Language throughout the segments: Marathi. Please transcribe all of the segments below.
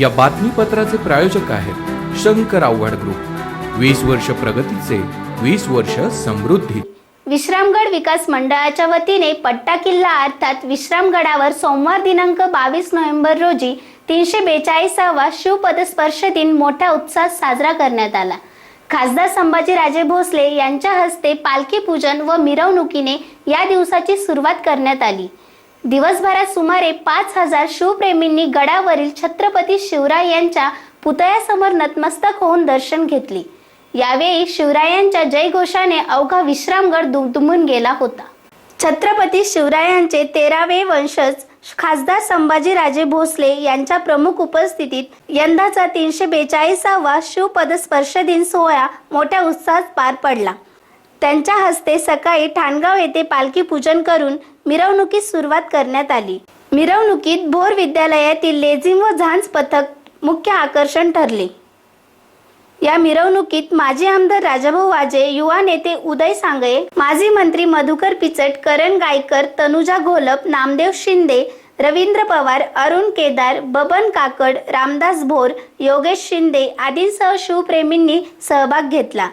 या बातमीपत्राचे प्रायोजक आहेत शंकर आव्हाड ग्रुप. वीस वर्ष प्रगतीचे वीस वर्ष समृद्धी. विश्रामगड विकास मंडळाच्या वतीने पट्टा किल्ला अर्थात विश्रामगडावर सोमवार दिनांक बावीस नोव्हेंबर रोजी तीनशे बेचाळीसावा शिवपदस्पर्श दिन मोठ्या उत्साहात साजरा करण्यात आला. खासदार संभाजीराजे भोसले यांच्या हस्ते पालखी पूजन व मिरवणुकीने या दिवसाची सुरुवात करण्यात आली. दिवसभरात सुमारे पाच हजार शिवप्रेमींनी गडावरील छत्रपती शिवराय यांच्या पुतळ्यासमोर नतमस्तक होऊन दर्शन घेतले. यावेळी शिवरायांच्या जयघोषाने अवघा विश्रामगड दुमदुमून गेला होता. छत्रपती शिवरायांचे तेरावे वंशज खासदार संभाजीराजे भोसले यांच्या प्रमुख उपस्थितीत यंदाचा तीनशे बेचाळीसावा शिवपदस्पर्श दिन सोहळा मोठ्या उत्साहात पार पडला. त्यांच्या हस्ते सकाळी ठाणगाव येथे पालखी पूजन करून मिरवणुकीस सुरुवात करण्यात आली. मिरवणुकीत भोर विद्यालयातील लेझिम व झांज पथक मुख्य आकर्षण ठरले. या मिरवणुकीत माजी आमदार राजाभाऊ वाजे युवा नेते उदय सांगळे माजी मंत्री मधुकर पिचट करण गायकर तनुजा घोलप नामदेव शिंदे रवींद्र पवार अरुण केदार बबन काकड रामदास भोर योगेश शिंदे आदींसह शिवप्रेमींनी सहभाग घेतला.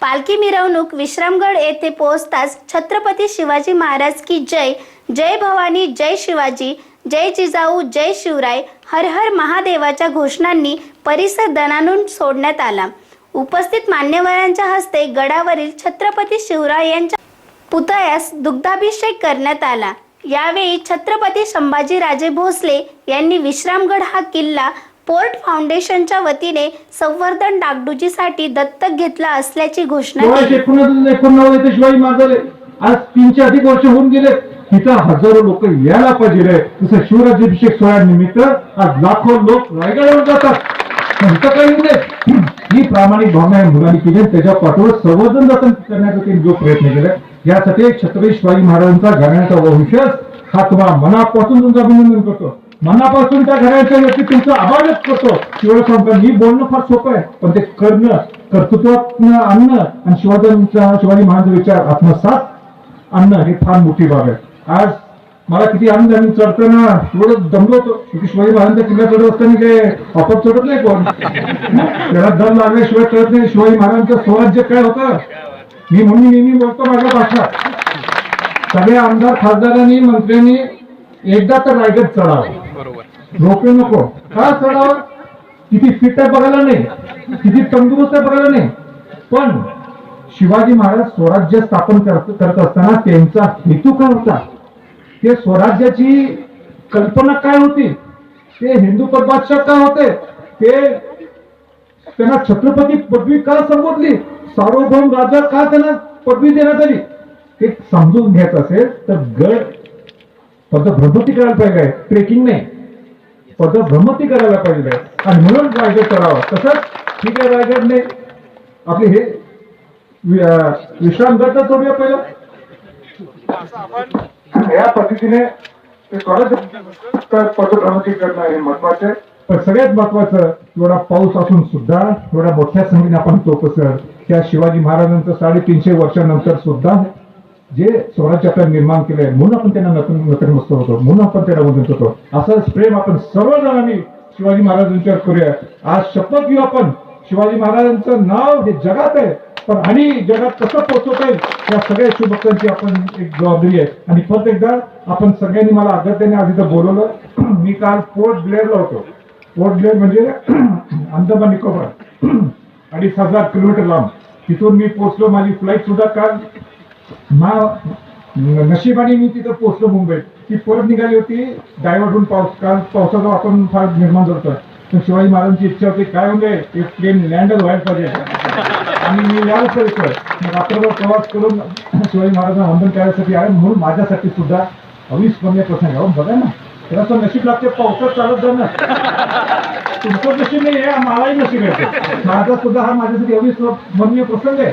पालखी मिरवणूक विश्रामगड येथे पोहोचताच छत्रपती शिवाजी महाराज की जय. जय भवानी जय शिवाजी जय जिजाऊ जय शिवराय हर हर महादेवाच्या घोषणांनी परिसर दणानून सोडण्यात आला. उपस्थित मान्यवरांच्या हस्ते गडावरील छत्रपती शिवराय यांच्या पुतळ्यास दुग्धाभिषेक करण्यात आला. यावेळी छत्रपती संभाजीराजे भोसले यांनी विश्रामगड हा किल्ला पोर्ट फाउंडेशनच्या वतीने संवर्धन डागडुजीसाठी दत्तक घेतला असल्याची घोषणा केली. एकोणनव्वद एकोणनव्वद शिवाजी मारले आज तीनशे अधिक वर्ष होऊन गेले. तिथं हजारो लोक यायला पाहिजे. तसं शिवराज्याभिषेक सोहळ्यानिमित्त आज लाखो लोक रायगडावर जातात. काही ही प्रामाणिक भावना या मुलांनी केली त्याच्या पाठोवर संवर्धन जतन करण्याचा त्यांनी जो प्रयत्न केला यासाठी छत्रपती शिवाजी महाराजांचा घराण्याचा वंशज हा तुम्हाला मनापासून तुमचं अभिनंदन करतो. मनापासून त्या घराच्या व्यक्ती तुमचा आभार करतो. शिवाय सांगतो मी बोलणं फार सोपं आहे पण ते करणं कर्तृत्वात आणणं आणि शिवाजांचा शिवाजी महाराजांचा विचार आत्मसात आणणं ही फार मोठी बाब आहे. आज मला किती आनंद आम्ही चढताना एवढं दमलो होतो शिवाजी महाराजांच्या किल्ला चढत असताना काय आपण चढत नाही कोण? त्याला दम लागल्याशिवाय चढत नाही. शिवाजी महाराजांचं स्वराज्य काय होतं? मी म्हणून नेहमी बोलतो माझ्या भाषा सगळ्या आमदार खासदारांनी मंत्र्यांनी एकदा तर रायगड चढावं. झोपे नको. का चढावं किती फिट आहे बघायला नाही. किती तंदुरुस्त आहे बघायला नाही. पण शिवाजी महाराज स्वराज्य स्थापन करत करत असताना त्यांचा हेतू काय होता? ते स्वराज्याची कल्पना काय होती? ते हिंदू बादशाह काय होते? ते त्यांना छत्रपती पदवी का संबोधली? सार्वभौम राजा का त्यांना पदवी देण्यात आली? ते समजून घ्यायचं असेल तर गड पदभ्रमती करायला पाहिजे. ट्रेकिंग नाही. पदभ्रमती करायला पाहिजे आणि म्हणून रायगड करावा तसंच ठीक आहे रायगडने आपले हे वि- अं, विश्रामगड तर सोडूया पहिलं. या पद्धतीने पदभ्रमती करणं हे महत्वाचं आहे. पण सगळ्यात महत्वाचं एवढा पाऊस असून सुद्धा एवढ्या मोठ्या संख्येने आपण चौकसर त्या शिवाजी महाराजांचं साडेतीनशे वर्षानंतर सुद्धा जे स्वराज्य आपण निर्माण केलंय म्हणून आपण त्यांना नतन नतनमस्त होतो म्हणून आपण त्यांना वंदन करतो. असंच प्रेम आपण सर्वजणांनी शिवाजी महाराजांच्यावर करूया. आज शपथ घेऊ आपण. शिवाजी महाराजांचं नाव हे जगात आहे. पण आणि जगात कसं पोहोचवता येईल या सगळ्या शिवभक्तांची आपण एक जबाबदारी आहे. आणि परत एकदा आपण सगळ्यांनी मला अगत्याने आज इथं बोलवलं. मी काल पोर्ट ब्लेअरला होतो. पोर्ट ब्लेअर म्हणजे अंदमान निकोबार. अडीच हजार किलोमीटर लांब. तिथून मी पोहोचलो. माझी फ्लाईट सुद्धा काल मा नशिबाने मी तिथं पोहोचलो मुंबईत. ती परत निघाली होती डायव्हर्टून पाऊस कारण पावसाचा वातावरण फार निर्माण झालं पण शिवाजी महाराजांची इच्छा होती काय होऊन ते प्लेन लँडच व्हायला पाहिजे. आणि मी यायला पाहिजे रात्रभर प्रवास करून शिवाजी महाराजांना वंदन करायसाठी आहे म्हणून माझ्यासाठी सुद्धा अविस्मरणीय प्रसंग आहे. बघा ना. त्याला तर नशीब लागते पावसात चालत जाणं तुमचं नशीब नाही आहे मलाही नशीब आहे. माझा सुद्धा हा माझ्यासाठी अविस्मरणीय प्रसंग आहे.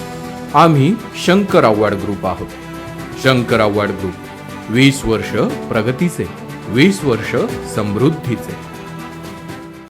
आम्ही शंकर आव्हाड ग्रुप आहोत. शंकर आव्हाड ग्रुप वीस वर्ष प्रगतीचे वीस वर्ष समृद्धीचे.